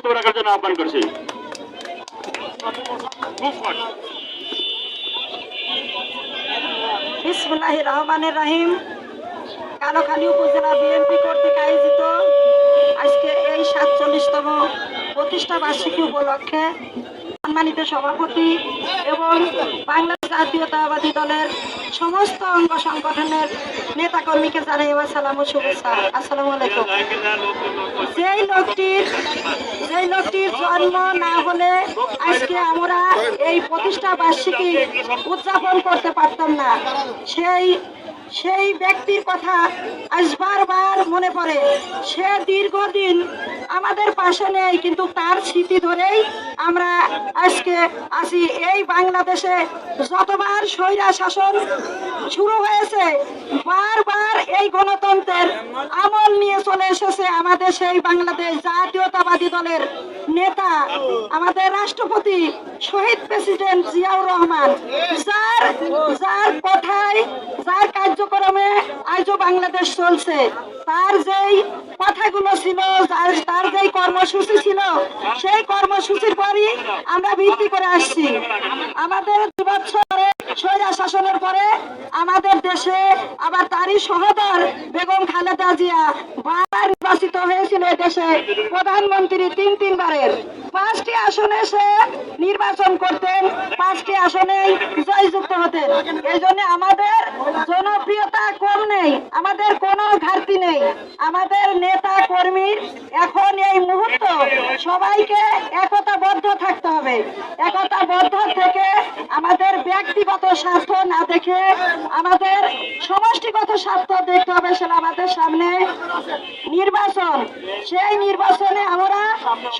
বক্তব্য রাখার জন্য আহ্বান করছি। রহমানের রাহিম। কালোখালী উপজেলা বিএনপি কর্তৃক আয়োজিত আজকে এই সাতচল্লিশতম প্রতিষ্ঠা বার্ষিকী উপলক্ষে সম্মানিত সভাপতি এবং বাংলাদেশ জাতীয়তাবাদী দলের সমস্ত অঙ্গ সংগঠনের নেতাকর্মীকে জানাই আমার সালাম ও শুভেচ্ছা। আসসালামু আলাইকুম। যেই লোকটির যেই লোকটির জন্ম না হলে আজকে আমরা এই প্রতিষ্ঠা বার্ষিকী উদযাপন করতে পারতাম না। সেই সেই ব্যক্তির কথা আজ বারবার মনে পড়ে। সে দীর্ঘদিন আমাদের পাশে নেই, কিন্তু তার স্মৃতি ধরেই আমরা আজকে আসি এই বাংলাদেশে যতবার স্বৈরা শাসন শুরু হয়েছে, বারবার এই গণতন্ত্রের আমল নিয়ে চলে এসেছে আমাদের সেই বাংলাদেশ জাতীয়তাবাদী দলের নেতা, আমাদের রাষ্ট্রপতি শহীদ প্রেসিডেন্ট জিয়াউর রহমান। যার যার কথায়, যার কার্যক্রমে আজও বাংলাদেশ চলছে। তার যেই কথাগুলো ছিল, তার যেই কর্মসূচি ছিল, সেই কর্মসূচির পরই আমরা ভিত্তি করে আসছি। আমাদের দু বছরে স্বৈরা শাসনের পরে আমাদের দেশে আবার তারই সহদর বেগম খালেদা জিয়া বারবার নির্বাচিত হয়েছিল দেশে। প্রধানমন্ত্রী তিন তিনবারের। পাঁচটি আসনে সে নির্বাচন করতেন, পাঁচটি আসনেই জয়যুক্ত হতেন। এই জন্য আমাদের জনপ্রিয়তা কম নেই, আমাদের কোনো ঘাটতি নেই। আমাদের নেতা এখন এই মুহূর্ত সবাইকে একতাবদ্ধ থাকতে হবে। একতাবদ্ধ থেকে আমাদের ব্যক্তিগত স্বার্থ না দেখে আমাদের সমষ্টিগত স্বার্থ দেখতে হবে সেটা আমাদের সামনে। নির্বাচন, সেই নির্বাচনে আমরা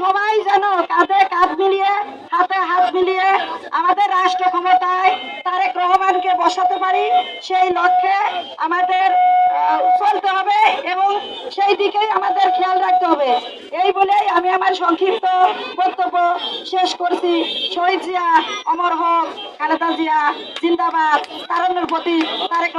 সবাই যেন কাঁধে কাঁধ মিলিয়ে, হাতে হাত মিলিয়ে আমাদের রাষ্ট্র ক্ষমতায় তারেক রহমানকে বসাতে পারি, সেই লক্ষ্যে আমাদের চলতে হবে এবং সেই দিকেই আমাদের খেয়াল রাখতে হবে। এই বলেই আমি আমার সংক্ষিপ্ত বক্তব্য শেষ করছি। শহীদ জিয়া, অমর হক, খালেদা জিয়া, জিন্দাবাদ তারণের প্রতি তারেক